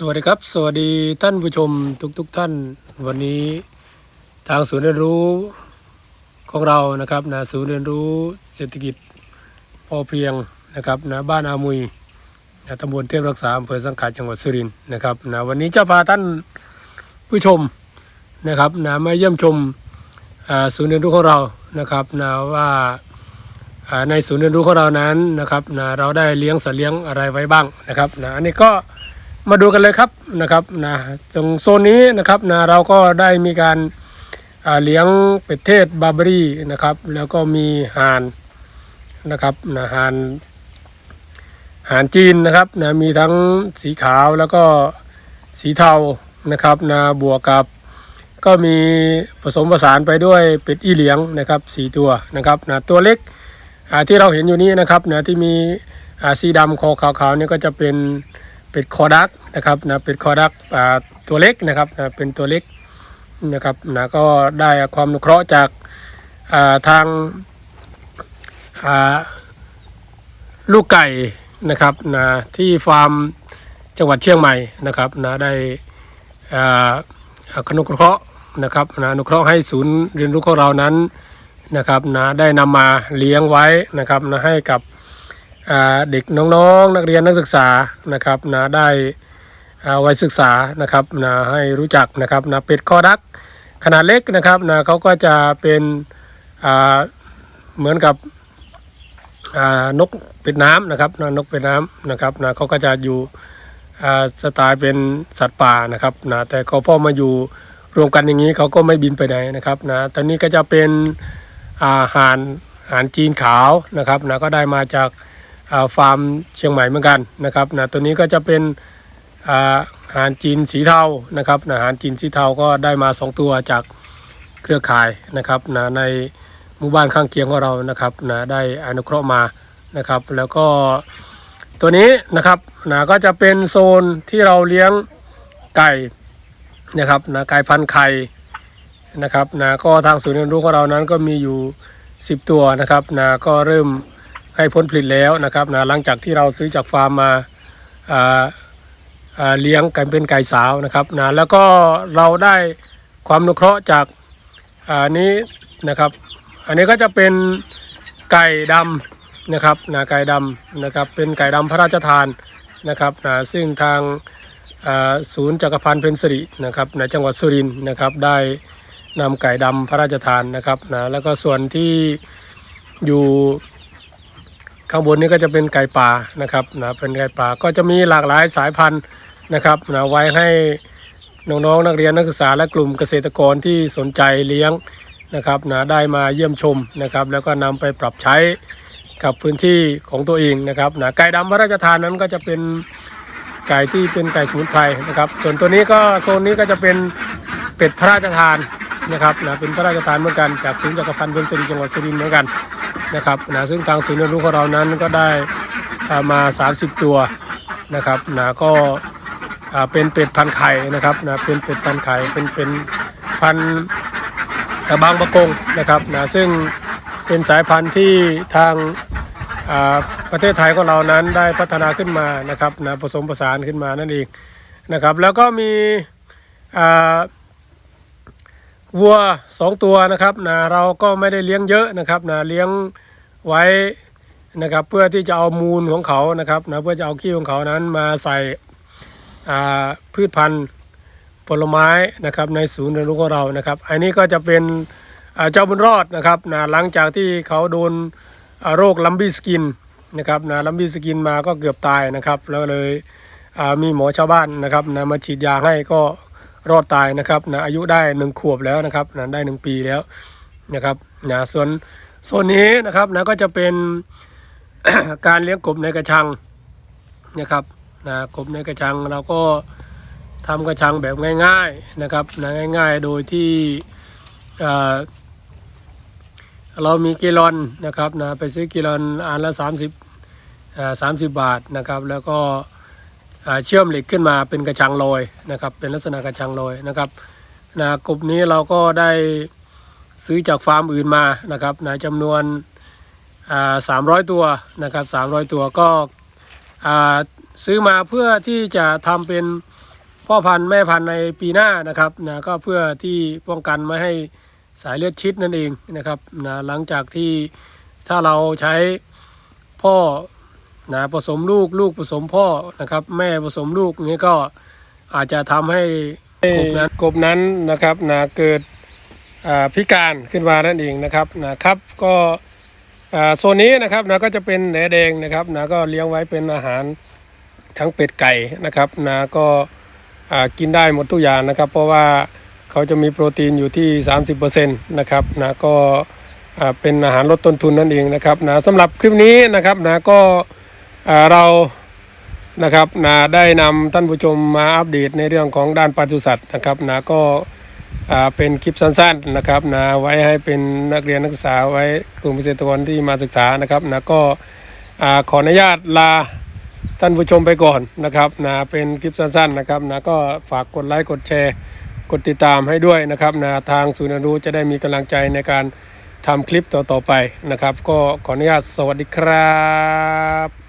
สวัสดีครับ สวัสดีท่านผู้ชมทุกๆทท่าน วันนี้ทางศูนย์เรียนรู้ของเรานะครับนะศูนย์เรียนรู้เศรษฐกิจพอเพียงนะครับนะบ้านอามุยนะตำบลเทพรักษาอำเภอสังขะจังหวัดสุรินทร์นะครับนะวันนี้จะพาท่านผู้ชมนะครับนะมาเยี่ยมชมศูนย์เรียนรู้ของเรานะครับนะว่าอ่าในศูนย์เรียนรู้ของเรานั้นนะครับนะเราได้เลี้ยงสัตว์เลี้ยงอะไรไว้บ้างนะครับนะอันนี้ก็ มาดูกันเลยครับนะครับนะตรงโซนนี้นะครับนะเราก็ได้มีการาเลี้ยงเป็ดเทศบาร์เบอรี่นะครับ แล้วก็มีห่านนะครับนะห่านห่านจีนนะครับนะมีทั้งสีขาวแล้วก็สีเทานะครับนะบวกกับก็มีผสมผสานไปด้วยเป็ดอีเหลียงนะครับสี่ตัวนะครับนะตัวเล็กที่เราเห็นอยู่นี้นะครับนะที่มีสีดำคอขาวๆนี่ก็จะเป็น เป็ดคอดักนะครับนะเป็ดคอดักตัวเล็กนะครับนะเป็นตัวเล็กนะครับนะก็ได้ความนุเคราะห์จากาทางาลูกไก่นะครับนะที่ฟาร์มจังหวัดเชียงใหม่นะครับนะได้อนุเคราะห์นะครับนะอนุเคราะห์ให้ศูนย์เรียนรู้ของเรานั้นนะครับนะได้นำมาเลี้ยงไว้นะครับนะให้กับ เด็กน้องๆนักเรียนนักศึกษานะครับนะได้อ่าไว้ศึกษานะครับนะให้รู้จักนะครับนะเป็ดคอดักขนาดเล็กนะครับนะเขาก็จะเป็นอ่าเหมือนกับอ่านกเป็ดน้ำนะครับนะนกเป็ดน้ำนะครับนะเขาก็จะอยู่อ่าสไตล์เป็นสัตว์ป่านะครับนะแต่เขาพ่อมาอยู่รวมกันอย่างนี้เขาก็ไม่บินไปไหนนะครับนะตอนนี้ก็จะเป็นอาหารอาหารจีนขาวนะครับนะก็ได้มาจาก ฟาร์มเชียงใหม่เหมือนกันนะครับนะตัวนี้ก็จะเป็นอาหารจีนสีเทานะครับนะอาหารจีนสีเทาก็ได้มา 2 ตัวจากเครือข่ายนะครับนะในหมู่บ้านข้างเคียงของเรานะครับนะได้อนุเคราะห์มานะครับ แล้วก็ตัวนี้นะครับนะก็จะเป็นโซนที่เราเลี้ยงไก่นะครับนะไก่พันธุ์ไข่นะครับนะก็ทางศูนย์เรียนรู้ของเรานั้นก็มีอยู่ 10 ตัวนะครับนะก็เริ่ม ให้ผลผลิตแล้วนะครับนะหลังจากที่เราซื้อจากฟาร์มมาอ่าาเลี้ยงกันเป็นไก่สาวนะครับนะแล้วก็เราได้ความนุเคราะห์จากอานี้นะครับ อันนี้ก็จะเป็นไก่ดำนะครับนะไก่ดำนะครับเป็นไก่ดำพระราชทานนะครับนะซึ่งทางอ่าศูนย์จักรพันธ์เพนสิรินะครับในจังหวัดสุรินทร์นะครับได้นำไก่ดำพระราชทานนะครับนะแล้วก็ส่วนที่อยู่ ข้างบนนี้ก็จะเป็นไก่ป่านะครับนะเป็นไก่ป่าก็จะมีหลากหลายสายพันธุ์นะครับนะไว้ให้น้องๆนักเรียนนักศึกษาและกลุ่มเกษตรกรที่สนใจเลี้ยงนะครับนะได้มาเยี่ยมชมนะครับ แล้วก็นำไปปรับใช้กับพื้นที่ของตัวเองนะครับนะไก่ดำพระราชทานนั้นก็จะเป็นไก่ที่เป็นไก่สมุนไพรนะครับ ส่วนตัวนี้ก็โซนนี้ก็จะเป็นเป็ดพระราชทานนะครับนะเป็นพระราชทานเหมือนกันจากศูนย์จักรพันธ์เพนสิริจังหวัดสุรินทร์เหมือนกัน นะครับนะซึ่งทางศูนย์เรียนรู้ของเรานั้นก็ได้มา 30 ตัวนะครับนะก็อ่าเป็นเป็ดพันไข่นะครับนะเป็นเป็ดพันไข่เป็นเป็นพันบางประกงนะครับนะซึ่งเป็นสายพันธุ์ที่ทางอ่าประเทศไทยของเรานั้นได้พัฒนาขึ้นมานะครับนะผสมผสานขึ้นมานั่นเองนะครับ แล้วก็มีอ่า วัวสองตัวนะครับนะเราก็ไม่ได้เลี้ยงเยอะนะครับนะเลี้ยงไว้นะครับ เพื่อที่จะเอามูลของเขานะครับนะเพื่อจะเอาขี้ของเขานั้นมาใส่พืชพันธุ์ผลไม้นะครับในศูนย์เรียนรู้ของเรานะครับ อันนี้ก็จะเป็นเจ้าบุญรอดนะครับนะหลังจากที่เขาโดนโรคลัมบี้สกินนะครับนะลัมบี้สกินมาก็เกือบตายนะครับ แล้วเลยมีหมอชาวบ้านนะครับนะมาฉีดยาให้ก็ รอดตายนะครับนะอายุได้หนึ่งขวบแล้วนะครับนะได้หนึ่งปีแล้วนะครับนะส่วนโซนนี้นะครับนะก็จะเป็นการเลี้ยงกบในกระชังนะครับนะกบในกระชังเราก็ทำกระชังแบบง่ายๆนะครับนะง่าย ๆ โดยที่เออเรามีกิลอนนะครับนะไปซื้อกิลอนอันละ30เอ่อ30บบาทนะครับ แล้วก็ เชื่อมเหล็กขึ้นมาเป็นกระชังลอยนะครับ เป็นลักษณะกระชังลอยนะครับนะกบนี้เราก็ได้ซื้อจากฟาร์มอื่นมานะครับนะจำนวนสามร้อยตัวนะครับสามร้อยตัวก็ซื้อมาเพื่อที่จะทำเป็นพ่อพันธุ์แม่พันธุ์ในปีหน้านะครับนะก็เพื่อที่ป้องกันไม่ให้สายเลือดชิดนั่นเองนะครับนะหลังจากที่ถ้าเราใช้พ่อ นะผสมลูกลูกผสมพ่อนะครับ แม่ผสมลูกนี้ก็อาจจะทำให้กบนั้นกบนั้นนะครับนะเกิดพิการขึ้นมานั่นเองนะครับนะครับก็โซนนี้นะครับนะก็จะเป็นแหนแดงนะครับนะก็เลี้ยงไว้เป็นอาหารทั้งเป็ดไก่นะครับนะก็กินได้หมดทุกอย่างนะครับ เพราะว่าเขาจะมีโปรตีนอยู่ที่ 30%นะครับนะก็เป็นอาหารลดต้นทุนนั่นเองนะครับนะสำหรับคลิปนี้นะครับนะก็ เรานะครับนะได้นำท่านผู้ชมมาอัปเดตในเรื่องของด้านปศุสัตว์นะครับนะก็เป็นคลิปสั้นๆนะครับนะไว้ให้เป็นนักเรียนนักศึกษาไว้กลุ่มเกษตรกรที่มาศึกษานะครับนะก็ขออนุญาตลาท่านผู้ชมไปก่อนนะครับนะเป็นคลิปสั้นๆนะครับนะก็ฝากกดไลค์กดแชร์ กดติดตามให้ด้วยนะครับนะทางศูนย์รู้จะได้มีกำลังใจในการทำคลิปต่อๆไปนะครับ ก็ขออนุญาตสวัสดีครับ